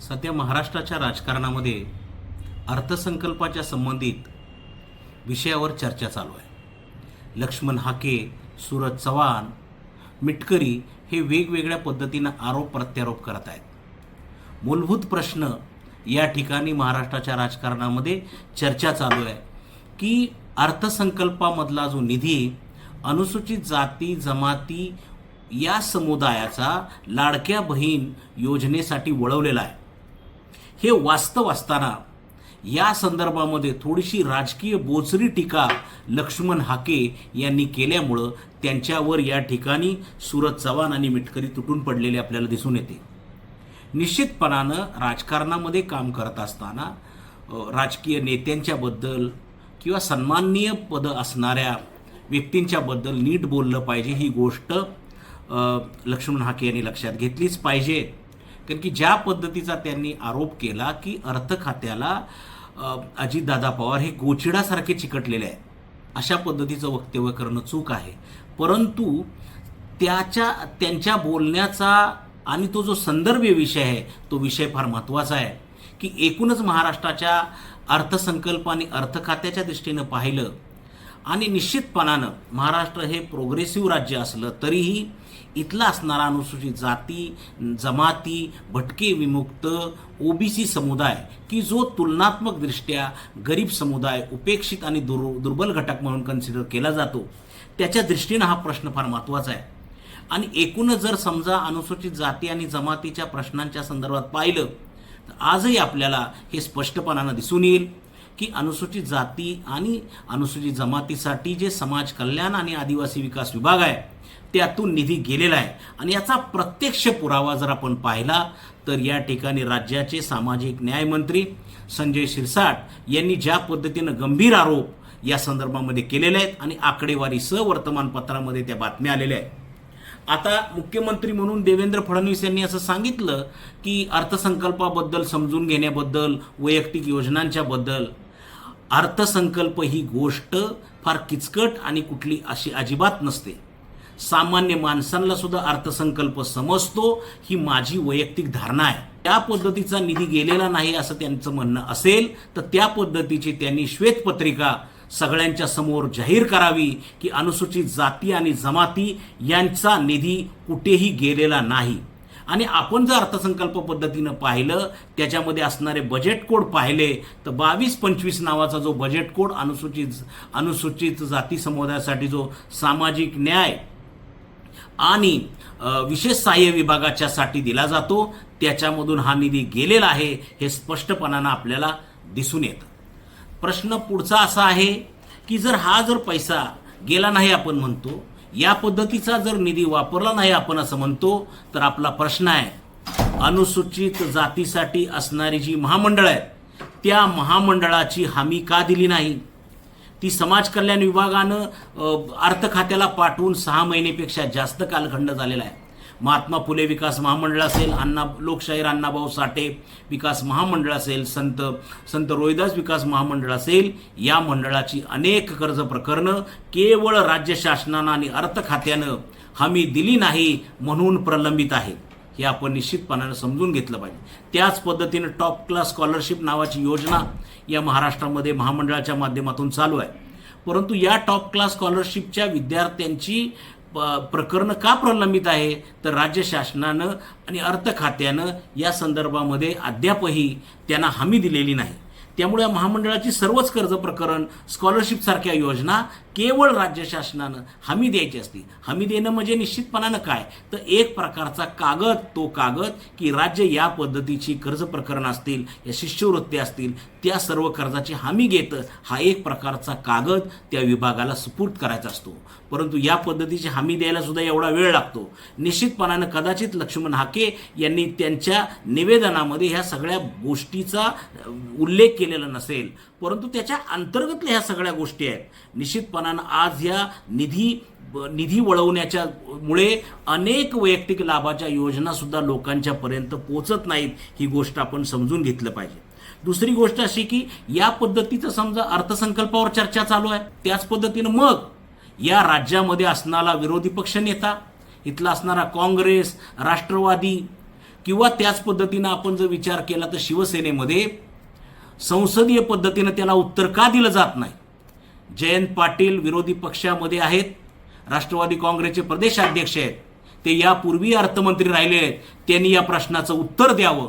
सध्या महाराष्ट्राच्या राजकारणामध्ये अर्थसंकल्पाच्या संबंधित विषयावर चर्चा चालू आहे. लक्ष्मण हाके सूरज चव्हाण मिटकरी हे वेगवेगळ्या पद्धतीनं आरोप प्रत्यारोप करत आहेत. मूलभूत प्रश्न या ठिकाणी महाराष्ट्राच्या राजकारणामध्ये चर्चा चालू आहे की अर्थसंकल्पामधला जो निधी अनुसूचित जाती जमाती या समुदायाचा लाडक्या बहीण योजनेसाठी वळवलेला आहे. हे वास्तव असताना या संदर्भामध्ये थोडीशी राजकीय बोचरी टीका लक्ष्मण हाके यांनी केल्यामुळं त्यांच्यावर या ठिकाणी सुरत चव्हाण आणि मिटकरी तुटून पडलेले आपल्याला दिसून येते. निश्चितपणानं राजकारणामध्ये काम करत असताना राजकीय नेत्यांच्याबद्दल किंवा सन्माननीय पदं असणाऱ्या व्यक्तींच्याबद्दल नीट बोललं पाहिजे ही गोष्ट लक्ष्मण हाके यांनी लक्षात घेतलीच पाहिजे. कारण की ज्या पद्धतीचा त्यांनी आरोप केला की अर्थ खात्याला अजितदादा पवार हे गोचिडासारखे चिकटलेले आहेत. अशा पद्धतीचं वक्तव्य करणं चूक आहे. परंतु त्याच्या त्यांच्या बोलण्याचा आणि तो जो संदर्भीय विषय आहे तो विषय फार महत्त्वाचा आहे. की एकूणच महाराष्ट्राच्या अर्थसंकल्प आणि अर्थ खात्याच्या दृष्टीनं पाहिलं आणि निश्चितपणानं महाराष्ट्र हे प्रोग्रेसिव्ह राज्य असलं तरीही इथला असणारा अनुसूचित जाती जमाती भटके विमुक्त ओबीसी समुदाय की जो तुलनात्मकदृष्ट्या गरीब समुदाय उपेक्षित आणि दुर दुर्बल घटक म्हणून कन्सिडर केला जातो त्याच्या दृष्टीनं हा प्रश्न फार महत्त्वाचा आहे. आणि एकूणच जर समजा अनुसूचित जाती आणि जमातीच्या प्रश्नांच्या संदर्भात पाहिलं तर आजही आपल्याला हे स्पष्टपणानं दिसून येईल की अनुसूचित जाती आणि अनुसूचित जमातीसाठी जे समाज कल्याण आणि आदिवासी विकास विभाग आहे त्यातून निधी गेलेला आहे. आणि याचा प्रत्यक्ष पुरावा जर आपण पाहिला तर या ठिकाणी राज्याचे सामाजिक न्यायमंत्री संजय शिरसाट यांनी ज्या पद्धतीनं गंभीर आरोप या संदर्भामध्ये केलेले आहेत आणि आकडेवारी स वर्तमानपत्रामध्ये त्या बातम्या आलेल्या आहेत. आता मुख्यमंत्री म्हणून देवेंद्र फडणवीस यांनी असं सांगितलं की अर्थसंकल्पाबद्दल समजून घेण्याबद्दल वैयक्तिक योजनांच्या बद्दल अर्थसंकल्प ही गोष्ट फार किचकट आणि कुठली अशी अजिबात नसते. सामान्य माणसांना सुद्धा अर्थसंकल्प समजतो ही माझी वैयक्तिक धारणा आहे. त्या पद्धतीचा निधी गेलेला नाही असं त्यांचं म्हणणं असेल तर त्या पद्धतीची त्यांनी श्वेतपत्रिका सगळ्यांच्या समोर जाहीर करावी की अनुसूचित जाती आणि जमाती यांचा निधी कुठेही गेलेला नाही. आणि आपण जर अर्थसंकल्प पद्धतीनं पाहिलं त्याच्यामध्ये असणारे बजेट कोड पाहिले तर बावीस पंचवीस नावाचा जो बजेट कोड अनुसूचित अनुसूचित जाती समुदायासाठी जो सामाजिक न्याय आणि विशेष सहाय्य विभागाच्या साठी दिला जातो. त्याच्यामधून हा निधी गेलेला आहे हे स्पष्टपणानं आपल्याला दिसून येतं. प्रश्न पुढचा असा आहे की जर हा जर पैसा गेला नाही आपण म्हणतो या पद्धतीचा जर निधी वापरला नाही आपण असं म्हणतो तर आपला प्रश्न आहे अनुसूचित जातीसाठी असणारी जी महामंडळ आहेत त्या महामंडळाची हमी का दिली नाही? ती समाज कल्याण विभागानं अर्थ खात्याला पाठवून सहा महिनेपेक्षा जास्त कालखंड झालेला आहे. महात्मा फुले विकास महामंडळ असेल अण्णा लोकशाहीर अण्णाभाऊ साठे विकास महामंडळ असेल संत संत रोहिदास विकास महामंडळ असेल या मंडळाची अनेक कर्ज प्रकरणं केवळ राज्य शासनानं आणि अर्थ खात्यानं हमी दिली नाही म्हणून प्रलंबित आहेत. हे आपण निश्चितपणानं समजून घेतलं पाहिजे. त्याच पद्धतीनं टॉप क्लास स्कॉलरशिप नावाची योजना या महाराष्ट्रामध्ये महामंडळाच्या माध्यमातून चालू आहे. परंतु या टॉप क्लास स्कॉलरशिपच्या विद्यार्थ्यांची प- प्रकरणं का प्रलंबित आहे? तर राज्य शासनानं आणि अर्थ खात्यानं या संदर्भामध्ये अद्यापही त्यांना हमी दिलेली नाही. त्यामुळे या महामंडळाची सर्वच कर्ज प्रकरण स्कॉलरशिपसारख्या योजना केवळ राज्य शासनानं हमी द्यायची असते. हमी देणं म्हणजे निश्चितपणानं काय? तर एक प्रकारचा कागद तो कागद की राज्य या पद्धतीची कर्ज प्रकरण असतील या शिष्यवृत्ती असतील त्या सर्व कर्जाची हमी घेतं हा एक प्रकारचा कागद त्या विभागाला सुपूर्त करायचा असतो. परंतु या पद्धतीची हमी द्यायला सुद्धा एवढा वेळ लागतो. निश्चितपणानं कदाचित लक्ष्मण हाके यांनी त्यांच्या निवेदनामध्ये ह्या सगळ्या गोष्टीचा उल्लेख केलेला नसेल. परंतु त्याच्या अंतर्गतल्या ह्या सगळ्या गोष्टी आहेत. कारण आज या निधी निधी वळवण्याच्या मुळे अनेक वैयक्तिक लाभाच्या योजना सुद्धा लोकांच्या पर्यंत नाहीत ही गोष्ट आपण समजून घेतलं पाहिजे. दुसरी गोष्ट अशी की या पद्धतीचं समजा अर्थसंकल्पावर चर्चा चालू आहे त्याच पद्धतीनं मग या राज्यामध्ये असणारा विरोधी पक्ष नेता इथला असणारा काँग्रेस राष्ट्रवादी किंवा त्याच पद्धतीनं आपण जर विचार केला तर शिवसेनेमध्ये संसदीय पद्धतीनं त्याला उत्तर का दिलं जात नाही? जयंत पाटील विरोधी पक्षामध्ये आहेत राष्ट्रवादी काँग्रेसचे प्रदेशाध्यक्ष आहेत. ते यापूर्वी अर्थमंत्री राहिले आहेत. त्यांनी या प्रश्नाचं उत्तर द्यावं.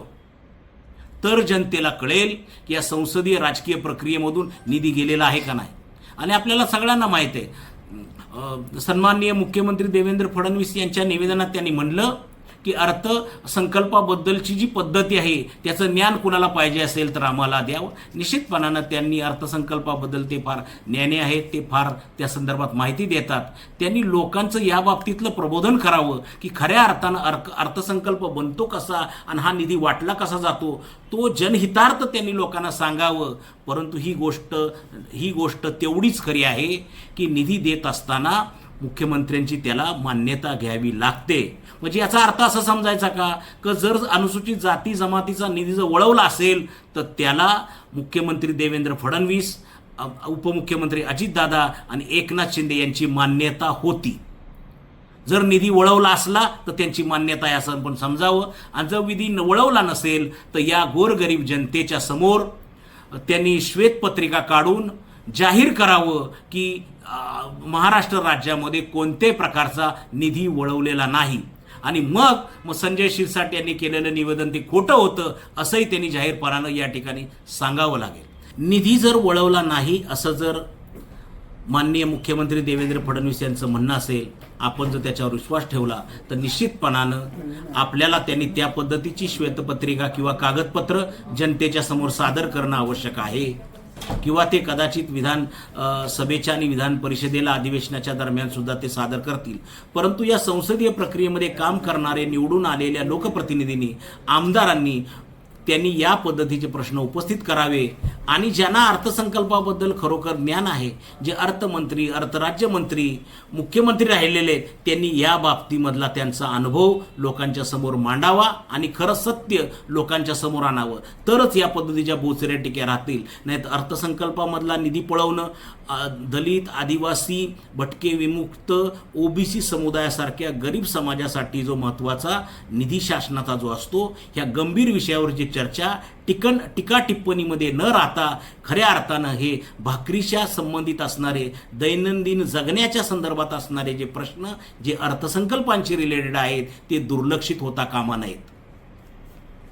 तर जनतेला कळेल की या संसदीय राजकीय प्रक्रियेमधून निधी गेलेला आहे का नाही. आणि आपल्याला सगळ्यांना माहीत आहे. सन्माननीय मुख्यमंत्री देवेंद्र फडणवीस यांच्या निवेदनात त्यांनी म्हणलं की अर्थसंकल्पाबद्दलची जी पद्धती आहे त्याचं ज्ञान कुणाला पाहिजे असेल तर आम्हाला द्यावं. निश्चितपणानं त्यांनी अर्थसंकल्पाबद्दल ते फार ज्ञाने आहेत ते फार त्या संदर्भात माहिती देतात. त्यांनी लोकांचं या बाबतीतलं प्रबोधन करावं की खऱ्या अर्थानं अर्थ अर्थसंकल्प बनतो कसा आणि हा निधी वाटला कसा जातो तो जनहितार्थ त्यांनी लोकांना सांगावं. परंतु ही गोष्ट ही गोष्ट तेवढीच खरी आहे की निधी देत असताना मुख्यमंत्र्यांची त्याला मान्यता घ्यावी लागते. म्हणजे याचा अर्थ असा समजायचा का? की जर अनुसूचित जाती जमातीचा निधी जर वळवला असेल तर त्याला मुख्यमंत्री देवेंद्र फडणवीस उपमुख्यमंत्री अजितदादा आणि एकनाथ शिंदे यांची मान्यता होती. जर निधी वळवला असला तर त्यांची मान्यता आहे असं पण समजावं. आणि जर विधी वळवला नसेल तर या गोरगरीब जनतेच्या समोर त्यांनी श्वेतपत्रिका काढून जाहीर करावं की महाराष्ट्र राज्यामध्ये कोणत्याही प्रकारचा निधी वळवलेला नाही. आणि मग मग संजय शिरसाट यांनी केलेलं निवेदन ते खोटं होतं असंही त्यांनी जाहीरपणानं या ठिकाणी सांगावं लागेल. निधी जर वळवला नाही असं जर माननीय मुख्यमंत्री देवेंद्र फडणवीस यांचं म्हणणं असेल आपण जर त्याच्यावर विश्वास ठेवला तर निश्चितपणानं आपल्याला त्यांनी त्या पद्धतीची श्वेतपत्रिका किंवा कागदपत्र जनतेच्या समोर सादर करणं आवश्यक आहे. किंवा ते कदाचित विधान सभेच्या आणि विधान परिषदेला अधिवेशनाच्या दरम्यान सुद्धा ते सादर करतील. परंतु या संसदीय प्रक्रियेमध्ये काम करणारे निवडून आलेल्या लोकप्रतिनिधींनी आमदारांनी त्यांनी या पद्धतीचे प्रश्न उपस्थित करावे आणि ज्यांना अर्थसंकल्पाबद्दल खरोखर ज्ञान आहे जे अर्थमंत्री अर्थराज्यमंत्री मुख्यमंत्री राहिलेले आहेत, त्यांनी या बाबतीमधला त्यांचा अनुभव लोकांच्या समोर मांडावा आणि खरं सत्य लोकांच्या समोर आणावं. तरच या पद्धतीच्या बोचऱ्या टिक्या राहतील. नाहीत अर्थसंकल्पामधला निधी पळवणं दलित आदिवासी भटके विमुक्त ओबीसी समुदायासारख्या गरीब समाजासाठी जो महत्त्वाचा निधी शासनाचा जो असतो ह्या गंभीर विषयावर जे चर्चा टिकन टीका टिप्पणीमध्ये न राहता खऱ्या अर्थानं हे भाकरीच्या संबंधित असणारे दैनंदिन जगण्याच्या संदर्भात असणारे जे प्रश्न जे अर्थसंकल्पांशी रिलेटेड आहेत ते दुर्लक्षित होता कामा नयेत.